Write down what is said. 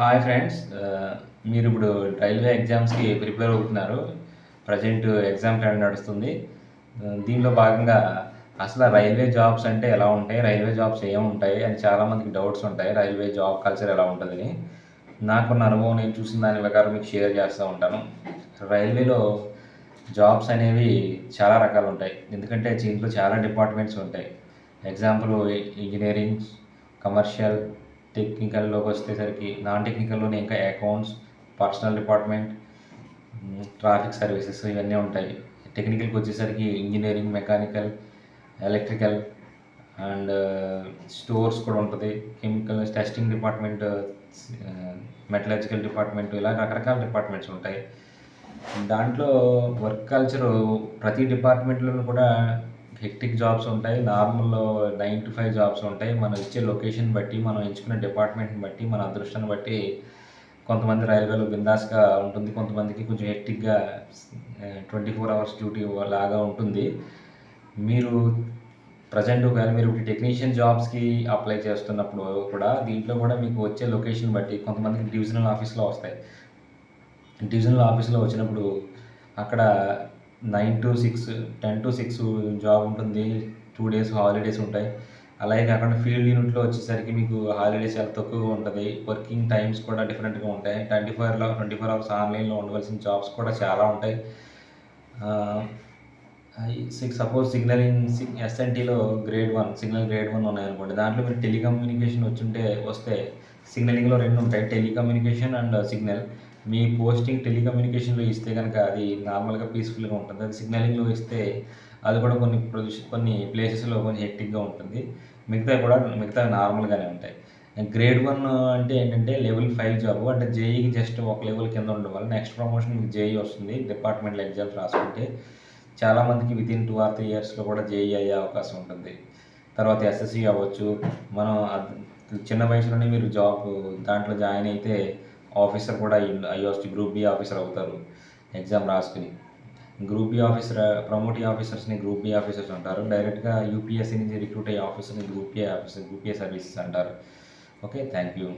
Hi friends uh, మీరు ఇప్పుడు railway ఎగ్జామ్స్కి ప్రిపేర్ అవుతున్నారు. ప్రజెంట్ ఎగ్జామ్ ప్లాన్ నడుస్తుంది. Uh, దీనిలో భాగంగా అసలు రైల్వే జాబ్స్ అంటే ఎలా ఉంటాయి? రైల్వే జాబ్స్ ఏముంటాయి అని చాలామందికి డౌట్స్ ఉంటాయి. రైల్వే జాబ్ కల్చర్ ఎలా ఉంటుందని. నాకున్న అనుభవం నేను చూసిన దాని ప్రకారం మీకు షేర్ చేస్తూ ఉంటాను. రైల్వేలో జాబ్స్ అనేవి చాలా రకాలు ఉంటాయి. ఎందుకంటే దీంట్లో చాలా డిపార్ట్మెంట్స్ ఉంటాయి. ఎగ్జాంపుల్ ఇంజనీరింగ్ కమర్షియల్ టెక్నికల్లోకి వచ్చేసరికి నాన్ టెక్నికల్లోనే ఇంకా accounts personnel department traffic services ఇవన్నీ ఉంటాయి. టెక్నికల్కి వచ్చేసరికి engineering mechanical electrical and stores కూడా ఉంటుంది. Chemical testing department metallurgical department ఇలా రకరకాల డిపార్ట్మెంట్స్ ఉంటాయి. దాంట్లో వర్క్ కల్చరు ప్రతి డిపార్ట్మెంట్లోనూ కూడా హెక్టిక్ జాబ్స్ ఉంటాయి normal nine to five jobs ఉంటాయి. మనం ఇచ్చే లొకేషన్ బట్టి మనం ఎంచుకునే డిపార్ట్మెంట్ని బట్టి మన అదృష్టాన్ని బట్టి కొంతమంది రైల్వేలో బిందాస్గా ఉంటుంది. కొంతమందికి కొంచెం హెక్టిక్గా ట్వంటీ ఫోర్ అవర్స్ డ్యూటీ లాగా ఉంటుంది. మీరు ప్రజెంట్ ఒకవేళ మీరు టెక్నీషియన్ జాబ్స్కి అప్లై చేస్తున్నప్పుడు కూడా దీంట్లో కూడా మీకు వచ్చే లొకేషన్ బట్టి కొంతమందికి డివిజనల్ ఆఫీస్లో వస్తాయి. డివిజనల్ ఆఫీస్లో వచ్చినప్పుడు అక్కడ nine to six ten to six job ఉంటుంది. టూ డేస్ హాలిడేస్ ఉంటాయి. అలాగే కాకుండా ఫీల్డ్ యూనిట్లో వచ్చేసరికి మీకు హాలిడేస్ చాలా తక్కువగా ఉంటుంది. వర్కింగ్ టైమ్స్ కూడా డిఫరెంట్గా ఉంటాయి. ట్వంటీ ఫోర్లో ట్వంటీ ఫోర్ అవర్స్ ఆన్లైన్లో ఉండవలసిన జాబ్స్ కూడా చాలా ఉంటాయి. Six suppose signalling ఎస్ఎన్టీలో grade one signal grade one ఉన్నాయనుకోండి. దాంట్లో మీరు టెలికమ్యూనికేషన్ వచ్చుంటే వస్తే సిగ్నలింగ్లో రెండు ఉంటాయి. Telecommunication and signal. Me posting టెలికమ్యూనికేషన్లో ఇస్తే కనుక అది నార్మల్గా పీస్ఫుల్గా ఉంటుంది. అది సిగ్నలింగ్లో ఇస్తే అది కూడా కొన్ని ప్రొడ్యూషన్ కొన్ని ప్లేసెస్లో కొంచెం హెక్టిక్గా ఉంటుంది. మిగతా కూడా మిగతా నార్మల్గానే ఉంటాయి. గ్రేడ్ వన్ అంటే ఏంటంటే లెవెల్ ఫైవ్ జాబ్ అంటే జేఈకి జస్ట్ ఒక లెవెల్ కింద ఉండడం వల్ల నెక్స్ట్ ప్రమోషన్ మీకు జేఈ వస్తుంది. డిపార్ట్మెంటల్ ఎగ్జామ్స్ రాసుకుంటే చాలామందికి with in two or three ఇయర్స్లో కూడా జేఈ అయ్యే అవకాశం ఉంటుంది. తర్వాత ఎస్ఎస్సి అవ్వచ్చు. మనం చిన్న వయసులోనే మీరు జాబ్ దాంట్లో జాయిన్ అయితే ఆఫీసర్ కూడా అయ్యొచ్చు గ్రూప్ బి ఆఫీసర్ అవుతారు ఎగ్జామ్ రాసుకుని. గ్రూప్ బి ఆఫీసర్ ప్రమోటీ ఆఫీసర్స్ని గ్రూప్ బి ఆఫీసర్స్ అంటారు. డైరెక్ట్గా యూపీఎస్సీ నుంచి రిక్రూట్ అయ్యే ఆఫీసర్ని group A officer group A services అంటారు. Okay thank you